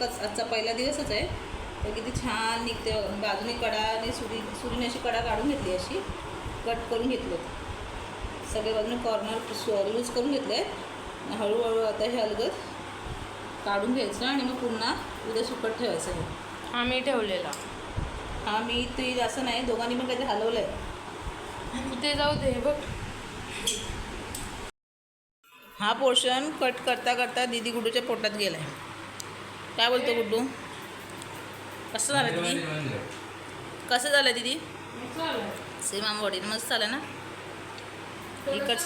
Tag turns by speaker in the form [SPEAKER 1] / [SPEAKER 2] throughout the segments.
[SPEAKER 1] एकच आजचा पहिला दिवसच आहे. तर किती छान निघते. बाजूने कडा आणि सुरी सुरीने अशी कडा काढून घेतली अशी. कट करून घेतलं. सगळे बाजूने कॉर्नर लूज करून घेतले. हळूहळू आता हे अलगद काढून घ्यायचं आणि मग पुन्हा उद्या सुकट ठेवायचं हे.
[SPEAKER 2] आम्ही ठेवलेला.
[SPEAKER 1] हा मी ते असं नाही दोघांनी पण काहीतरी हलवलं आहे
[SPEAKER 2] ते जाऊ दे बघ.
[SPEAKER 1] हा पोर्शन कट करता करता दीदी गुड्डूच्या पोटात गेलाय. काय बोलतो गुड्डू? कसं झालं दीदी? कसं झालं दीदी? आंबवडी मस्त झालं ना? इकडच.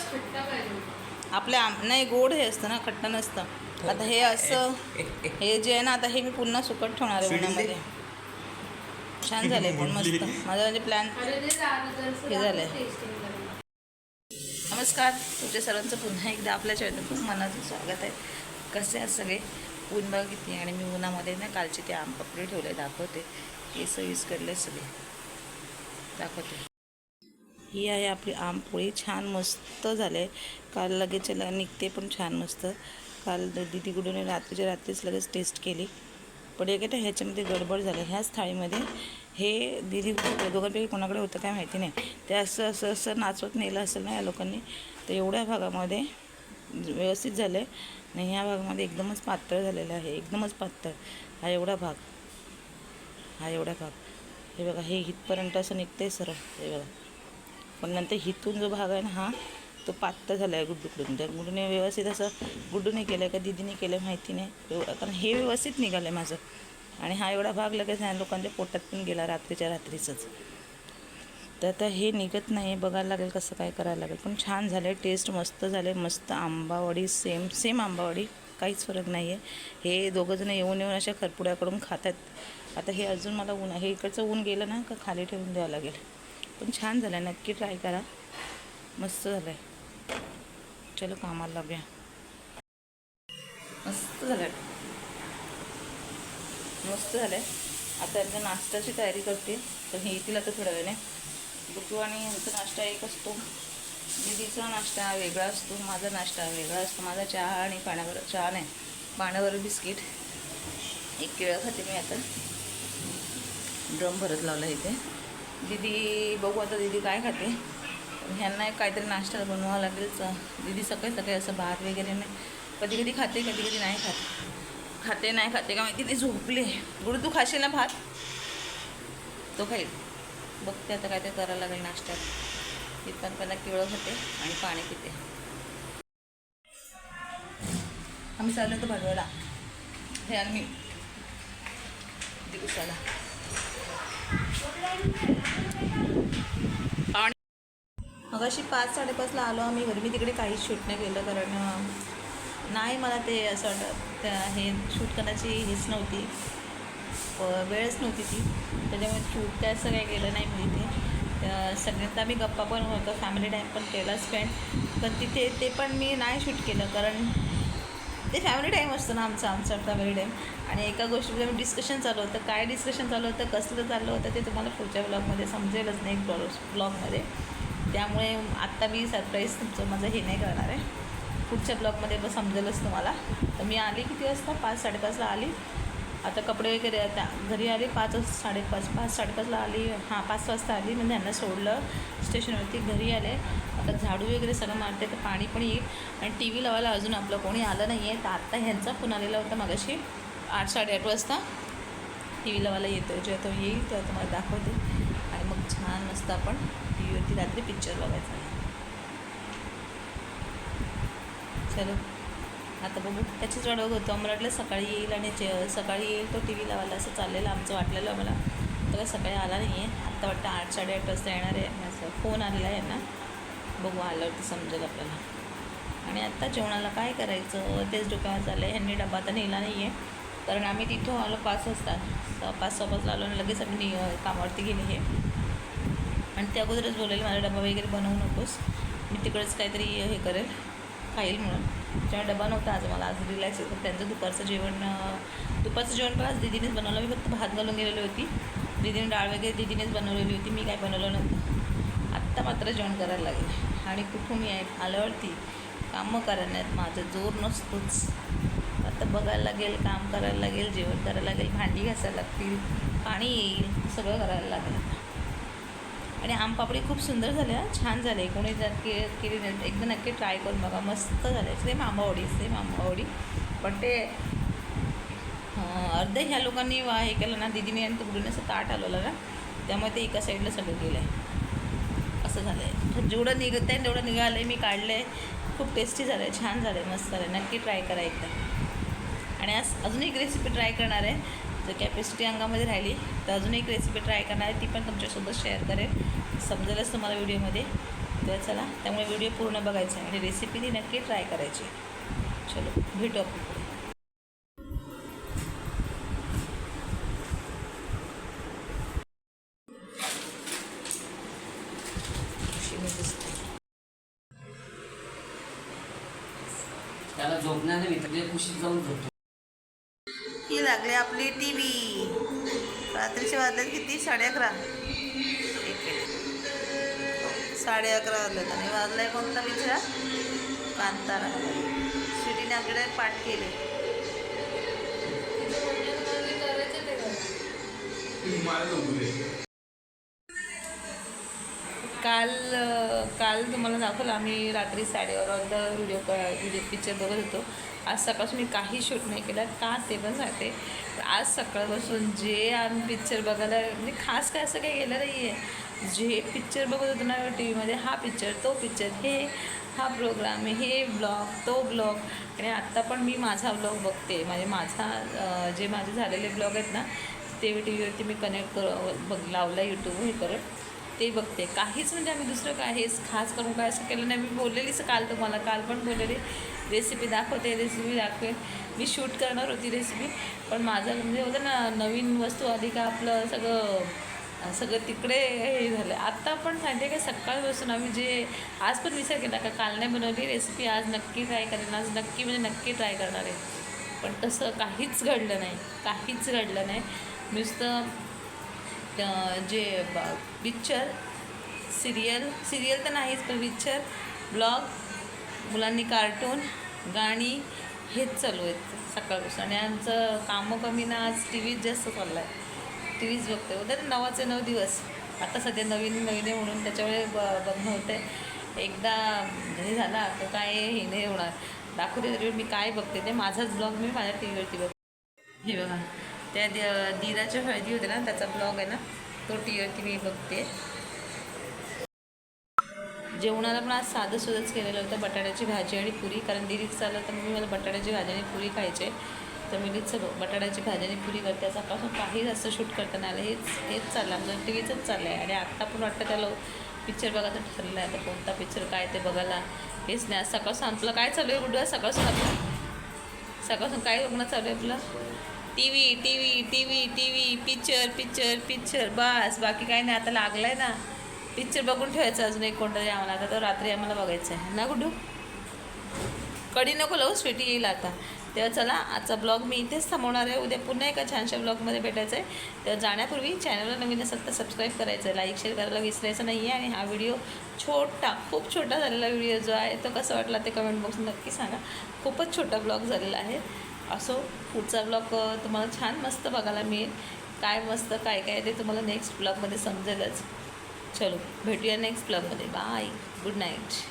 [SPEAKER 1] आपल्या आम नाही गोड हे असतं ना खट्ट नसतं. आता हे असं हे जे आहे ना आता हे मी पुन्हा सुकट ठेवणार आहे उन्हामध्ये. छान झालंय पण मस्त. माझा म्हणजे प्लॅन हे झालंय. नमस्कार. तुमच्या सर्वांचं पुन्हा एकदा आपल्या चॅनल खूप मनाचं स्वागत आहे. कसे आहेत सगळे? ऊन बघितली आणि मी उन्हामध्ये ना कालचे ते आम कपडे ठेवले दाखवते. केस यूज करले सगळे. दाखवते. ही आहे आपली आमपोळी छान मस्त झाले. काल लगेच निघते पण छान मस्त. काल दिदीकडून रात्रीच्या रात्रीच लगेच टेस्ट केली. पण एक आहे ह्याच्यामध्ये गडबड झाली. ह्याच थाळीमध्ये हे दिदी दोघांपैकी कोणाकडे होतं काय माहिती नाही. ते असं असं असं नाचवत नेलं असेल ना या लोकांनी तर एवढ्या भागामध्ये व्यवस्थित झालं आहे आणि ह्या भागामध्ये एकदमच पातळ झालेलं आहे. एकदमच पातळ. हा एवढा भाग. हा एवढा भाग. हे बघा हे हितपर्यंत असं निघतं आहे सरळ. हे बघा. पण नंतर हिथून जो भाग आहे ना हा तो पातळ झाला आहे गुड्डूकडून. त्या गुड्डूने व्यवस्थित असं गुड्डूने केलं आहे का दिदीने केलं आहे माहिती नाही. एवढं कारण हे व्यवस्थित निघालं आहे माझं. आणि हा एवढा भाग लगेच ह्या लोकांच्या पोटात पण गेला रात्रीच्या रात्रीचंच. तर आता हे निघत नाही बघायला लागेल कसं काय करायला लागेल. पण छान झालं आहे टेस्ट मस्त झालं आहे मस्त आंबावडी सेम सेम आंबावडी. काहीच फरक नाही आहे हे दोघंजणं येऊन येऊन अशा खरपुड्याकडून खातात आता हे अजून मला ऊन हे इकडचं ऊन गेलं ना का खाली ठेवून द्यावं लागेल. पण छान झालं आहे नक्की ट्राय करा. मस्त झालं आहे चलो कामाला लागूया. मस्त झालं आहे मस्त झालं आहे आता एकदा नाश्त्याची तयारी करते. तर हे येतील आता थोड्या वेळाने. बुटू आणि यांचा नाश्ता एक असतो. दिदीचा नाश्ता वेगळा असतो माझा नाश्ता वेगळा असतो. माझा चहा आणि पाण्यावर चहा नाही पाण्यावर बिस्किट एक केळं खाते मी आता. ड्रम भरत लावला इथे. दीदी बघू आता दीदी काय खाते. ह्यांना एक काहीतरी नाश्ता बनवावा लागेल. दिदी दीदी सकाळी सकाळी असं भात वगैरे नाही. कधी कधी खाते कधी कधी नाही खात. खाते नाही खाते का माहिती? ती झोपली. गुरु तू खाशील ना भात? तो खाईल. बघते आता काय ते करायला लागेल नाश्त्यात. इथं पहिला केळं होते आणि पाणी पिते. आम्ही चाललो होतो भडवला हे आम्ही दिवसाला. पाणी मग अशी पाच साडेपाचला आलो आम्ही घरी मी तिकडे काहीच शूट नाही केलं कारण नाही मला ते असं वाटत त्या हे शूट करण्याची हेच नव्हती. वेळच नव्हती ती. त्याच्यामुळे शूट काय असं काही केलं नाही मी तिथे सगळ्यांचा आम्ही गप्पा पण होतो. फॅमिली टाईम पण केला स्पेंड पण तिथे ते पण मी नाही शूट केलं. कारण ते फॅमिली टाईम असतो ना आमचा आमचा फॅमिली टाईम आणि एका गोष्टीमध्ये डिस्कशन चालू होतं काय डिस्कशन चालू होतं कसलं चाललं होतं ते तुम्हाला पुढच्या ब्लॉगमध्ये समजेलच नाही ब्लॉग ब्लॉगमध्ये त्यामुळे आत्ता मी सरप्राईज तुमचं माझं हे नाही करणार आहे. पुढच्या ब्लॉगमध्ये पण समजेलच तुम्हाला. तर मी आली किती वाजता? पाच साडेपाचला आली. आता कपडे वगैरे आता घरी आली पाच साडेपाच पाच साडेपाचला आली हां पाच वाजता आली. म्हणजे त्यांना सोडलं स्टेशनवरती घरी आले. आता झाडू वगैरे सगळं मारते तर पाणी पण येईल. आणि टी व्ही लावायला अजून आपलं कोणी आलं नाही आहे तर आत्ता ह्यांचा फोन आलेला होता मगाशी आठ साडेआठ वाजता. टी व्ही लावायला येतो जेव्हा तो येईल तेव्हा तुम्हाला दाखवते. आणि मग छान मस्त आपण टी व्हीवरती रात्री पिक्चर बघायचा. आहे चलो. आता बघू. त्याचीच वाट बघत होतो. आम्हाला वाटलं सकाळी येईल आणि जे सकाळी येईल तो टी व्ही लावायला असं चाललेलं आमचं वाटलेलं आम्हाला. तर काय सकाळी आला नाही आहे आत्ता वाटतं आठ साडेआठ वाजता येणार आहे. असं फोन आलेला आहे ना. बघू आल्यावरती समजेल आपल्याला. आणि आत्ता जेवणाला काय करायचं? तेच डोक्यावर चाललं आहे ह्यांनी डबा तर नेला नाही आहे कारण आम्ही तिथून आलो पाच वाजता. पाच सहा वाजता आलो आणि लगेच आम्ही नि- कामावरती गेले हे. आणि ते अगोदरच बोलेल माझा डबा वगैरे बनवू नकोस. मी तिकडेच काहीतरी हे करेल. खाईल म्हणून. जेव्हा डबा नव्हता आज मला आज रिलॅक्स होतं त्यांचं दुपारचं जेवण दुपारचं जेवण पण आज दिदीनेच बनवलं. मी फक्त भात घालून गेलेली होती. दिदीने डाळ वगैरे दिदीनेच बनवलेली होती. मी काय बनवलं नव्हतं. आत्ता मात्र जेवण करायला लागेल. आणि कुठून आहे आल्यावरती कामं करण्यात माझं जोर नसतोच. आता बघायला लागेल काम करायला लागेल जेवण करायला लागेल भांडी घासायला लागतील पाणी येईल सगळं करायला लागेल आता. आणि आमपापडी खूप सुंदर झाले छान झाले. कोणी जर के केली नाही एकदा नक्की ट्राय करून बघा. मस्त झाले. सेम आंबावडी सेम आंबावडी पण ते अर्धे ह्या लोकांनी वा हे केलं ना दिदीने आणि तिकडून असं ताट आलेलं ना त्यामुळे ते एका साईडला सगळं गेलं. आहे असं झालं आहे जेवढं निघत आहे तेवढं निघालं आहे मी काढलं आहे खूप टेस्टी झालं आहे छान झालं आहे मस्त झालं आहे नक्की ट्राय करा एकदा. आणि आज अजून एक रेसिपी ट्राय करणार आहे. जर कॅपॅसिटी अंगामध्ये राहिली. तर अजून एक रेसिपी ट्राय करणार आहे ती पण तुमच्यासोबत शेअर करेल. समजेलच तुम्हाला व्हिडिओमध्ये तर चला त्यामुळे व्हिडिओ पूर्ण बघायचा आहे आणि रेसिपी ती नक्की ट्राय करायची चलो भेटू आपण मी
[SPEAKER 2] त्याला झोपण्याने मित्र कुशीत जाऊन झोपतो.
[SPEAKER 1] लागले आपली टी व्ही रात्रीचे वाजले किती? साडे अकरा. साडे अकरा वाजले आणि वाजलाय कोणता विचारा? कांतारा. शिडीने आपल्याला पाठ केले. काल काल तुम्हाला दाखवलं आम्ही रात्री साडेबारा व्हिडिओ व्हिडिओ पिक्चर बघत होतो. आज सकाळपासून मी काही शूट नाही केलं का ते पण सांगते. आज सकाळपासून जे आम्ही पिक्चर बघायला म्हणजे खास काय असं काही गेलं नाही आहे जे पिक्चर बघत होतो ना टी व्हीमध्ये हा पिक्चर तो पिक्चर हे हा प्रोग्राम हे ब्लॉग तो ब्लॉग आणि आत्ता पण मी माझा ब्लॉग बघते. म्हणजे माझा जे माझे झालेले ब्लॉग आहेत ना ते टी व्हीवरती मी कनेक्ट कर बघ लावला यूट्यूब हे करत. ते बघते. काहीच म्हणजे आम्ही दुसरं काय हेच खास करून काय असं केलं नाही. मी बोललेलीच काल तुम्हाला काल पण बोललेली. रेसिपी दाखवते रेसिपी दाखवे. मी शूट करणार होती रेसिपी पण माझं म्हणजे होतं ना नवीन वस्तू आली का आपलं सगळं सगळं तिकडे हे झालं. आत्ता पण सांगते का सकाळपासून आम्ही जे आज पण विचार केला का काल नाही बनवली रेसिपी आज नक्की ट्राय करेन. आज नक्की म्हणजे नक्की ट्राय करणार आहे. पण तसं काहीच घडलं नाही. काहीच घडलं नाही. नुसतं जे पिक्चर सिरियल सिरियल तर नाहीच पण पिक्चर ब्लॉग मुलांनी कार्टून गाणी हेच चालू आहेत सकाळपासून आणि आमचं कामं कमी ना आज टी व्हीच जास्त चाललं आहे. टी व्हीच बघते उद्या नवाचे नऊ दिवस. आता सध्या नवीन नवीन आहे म्हणून त्याच्यामुळे ब बघणं होतं आहे एकदा हे झाला तर काय हे नाही होणार. दाखवते तरी मी काय बघते ते. माझाच ब्लॉग मी माझ्या टी व्हीवरती बघते. हे बघा. त्या द- दीदाच्या हळदी होते ना त्याचा ब्लॉग आहे ना तो टी व्हीवरती मी बघते. जेवणाला पण आज साधं सुधंच केलेलं होतं बटाट्याची भाजी आणि पुरी कारण दिदीच चाललं तर मी मला बटाट्याची भाजी आणि पुरी खायचे. तर मी नीटचं बटाट्याची भाजी आणि पुरी करते. सकाळपासून काही जास्त शूट करता नाही आलं हेच हेच चाललं आमचं टी व्हीचंच चाललं आहे. आणि आत्ता पण वाटतं त्याला पिक्चर बघायचं ठरलं आहे आता कोणता पिक्चर काय ते बघायला. हेच नाही आज सकाळपासून तुला काय चालू आहे कुठं सकाळपासून आपलं सकाळसून काय बघणं चालू आहे आपलं? T V T V T V T V picture picture picture बस. बाकी काही नाही आता लागलं आहे ना. पिक्चर बघून ठेवायचं अजून एक कोणतरी आम्हाला. आता तर रात्री आम्हाला बघायचं आहे ना गुड्डू? कडी नको लावू स्वीटी येईल आता. तेव्हा चला आजचा ब्लॉग मी इथेच थांबवणार आहे. उद्या पुन्हा एका छानशा ब्लॉगमध्ये भेटायचं आहे तेव्हा जाण्यापूर्वी चॅनलला नवीन असेल तर सबस्क्राईब करायचं. आहे लाईक शेअर करायला विसरायचं नाही आहे आणि हा व्हिडिओ छोटा खूप छोटा झालेला व्हिडिओ जो आहे तो कसा वाटला ते कमेंट बॉक्स नक्की सांगा. खूपच छोटा ब्लॉग झालेला आहे. असो पुढचा ब्लॉग तुम्हाला छान मस्त बघायला मिळेल. काय मस्त काय काय ते तुम्हाला नेक्स्ट ब्लॉगमध्ये समजेलच. चलो भेटूया नेक्स्ट ब्लॉगमध्ये बाय गुड नाईट